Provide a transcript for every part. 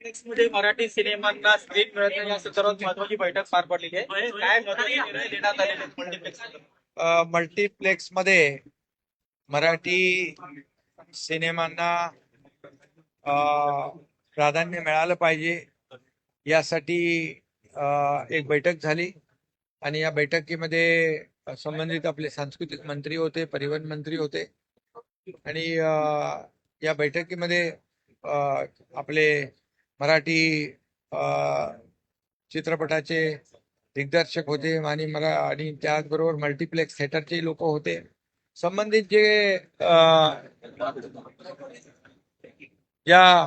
मध्ये मराठी सिनेमांना स्क्रीन मिळत नाही या महत्वाची बैठक पार पडलेली आहे. काय महत्त्वाचे निर्णय देण्यात आलेले आहेत मल्टिप्लेक्स मल्टिप्लेक्समध्ये? मराठी सिनेमांना प्राधान्य मिळालं पाहिजे. यासाठी अ, एक बैठक झाली आणि या बैठकीमध्ये संबंधित आपले सांस्कृतिक मंत्री होते परिवहन मंत्री होते आणि या बैठकीमध्ये अ, आपले मराठी चित्रपटाचे दिग्दर्शक होते आणि मला आणि त्याचबरोबर मल्टिप्लेक्स थिएटरचे लोक होते. संबंधित जे या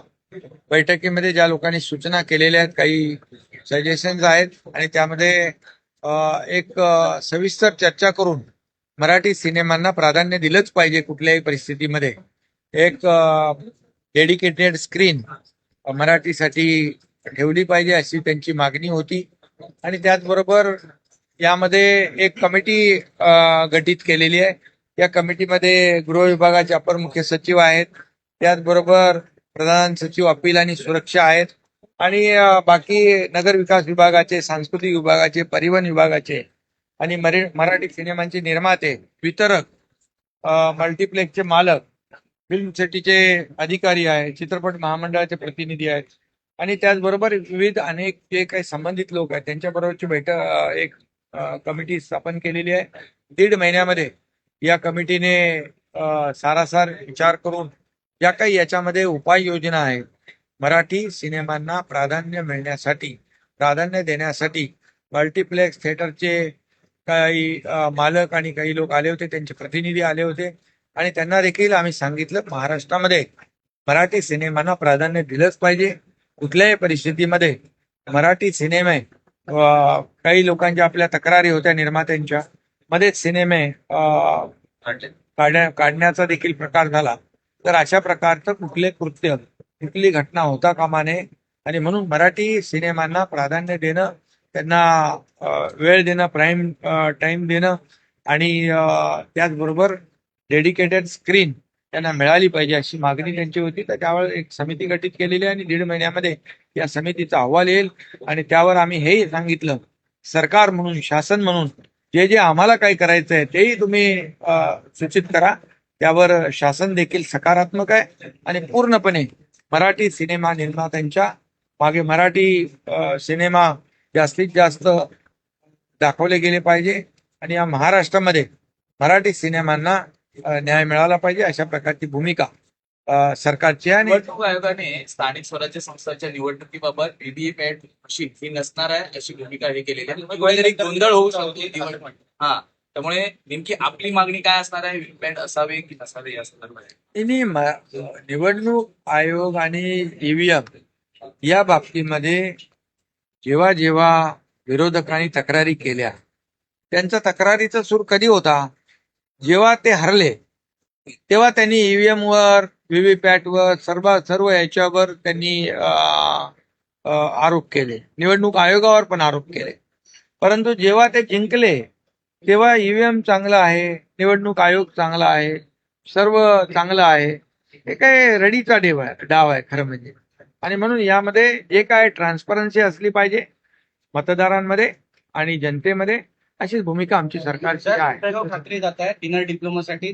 बैठकीमध्ये ज्या लोकांनी सूचना केलेल्या आहेत काही सजेशन्स आहेत आणि त्यामध्ये एक सविस्तर चर्चा करून मराठी सिनेमांना प्राधान्य दिलंच पाहिजे कुठल्याही परिस्थितीमध्ये. एक डेडिकेटेड स्क्रीन मराठीसाठी ठेवली पाहिजे अशी त्यांची मागणी होती. आणि त्याचबरोबर यामध्ये एक कमिटी अ, गठीत केलेली आहे. या कमिटीमध्ये गृह विभागाचे अपर मुख्य सचिव आहेत. त्याचबरोबर प्रधान सचिव अपील आणि सुरक्षा आहेत. आणि बाकी नगर विकास विभागाचे सांस्कृतिक विभागाचे परिवहन विभागाचे आणि मरे- मराठी सिनेमांचे निर्माते वितरक मल्टिप्लेक्सचे मालक फिल्म सिटीचे अधिकारी आहेत चित्रपट महामंडळाचे प्रतिनिधी आहेत. आणि त्याचबरोबर विविध अनेक जे काही संबंधित लोक आहेत त्यांच्याबरोबरची बैठक एक कमिटी स्थापन केलेली आहे. दीड महिन्यामध्ये या कमिटीने सारासार विचार करून ज्या काही याच्यामध्ये उपाययोजना आहेत. मराठी सिनेमांना प्राधान्य मिळण्यासाठी प्राधान्य देण्यासाठी मल्टिप्लेक्स थिएटरचे काही मालक आणि काही लोक आले होते त्यांचे प्रतिनिधी आले होते. आणि त्यांना देखील आम्ही सांगितलं महाराष्ट्रामध्ये मराठी सिनेमांना प्राधान्य दिलंच पाहिजे. कुठल्याही परिस्थितीमध्ये मराठी सिनेमे काही लोकांच्या आपल्या तक्रारी होत्या निर्मात्यांच्या मध्येच सिनेमे काढण्या काढण्याचा देखील प्रकार झाला. तर अशा प्रकारचं कुठले कृत्य कुठली घटना होता कामा नये आणि म्हणून मराठी सिनेमांना प्राधान्य देणं त्यांना वेळ देणं प्राईम टाइम देणं आणि त्याचबरोबर डेडिकेटेड स्क्रीन त्यांना मिळाली पाहिजे अशी मागणी त्यांची होती. तर त्यावर एक समिती गठीत केलेली आणि दीड महिन्यामध्ये या समितीचा अहवाल येईल. आणि त्यावर आम्ही हेही सांगितलं सरकार म्हणून शासन म्हणून जे जे आम्हाला काय करायचं आहे तेही तुम्ही सूचित करा. त्यावर शासन देखील सकारात्मक आहे. आणि पूर्णपणे मराठी सिनेमा निर्मात्यांच्या मागे मराठी सिनेमा जास्तीत जास्त दाखवले गेले पाहिजे. आणि या महाराष्ट्रामध्ये मराठी सिनेमांना न्याय मिळाला पाहिजे अशा प्रकारची भूमिका सरकारची आणि निवडणूक आयोगाने स्थानिक स्वराज्य संस्थांच्या निवडणुकीबाबत व्हीव्हीपॅट मशीन ही नसणार आहे अशी भूमिका हे केलेली आहे. गोंधळ होऊ शकतो. निवडणूक हा त्यामुळे नेमकी आपली मागणी काय असणार आहे? व्हीव्हीपॅट असावे की नसावे या संदर्भात? निवडणूक आयोग आणि ईव्हीएम या बाबतीमध्ये जेव्हा जेव्हा विरोधकांनी तक्रारी केल्या त्यांचा तक्रारीचा सूर कधी होता? जेव्हा ते हरले तेव्हा त्यांनी ईव्हीएम वर व्हीव्हीपॅट वर सर्व सर्व याच्यावर त्यांनी आरोप केले. निवडणूक आयोगावर पण आरोप केले. परंतु जेव्हा ते जिंकले तेव्हा ईव्हीएम चांगला आहे निवडणूक आयोग चांगला आहे सर्व चांगलं आहे. हे काय रडीचा डेव आहे डाव आहे खरं म्हणजे. आणि म्हणून यामध्ये जे काय ट्रान्सपरन्सी असली पाहिजे मतदारांमध्ये आणि जनतेमध्ये अशीच भूमिका आमची सरकारची आहे. ठाकरे जात आहे डिनर डिप्लोमासाठी.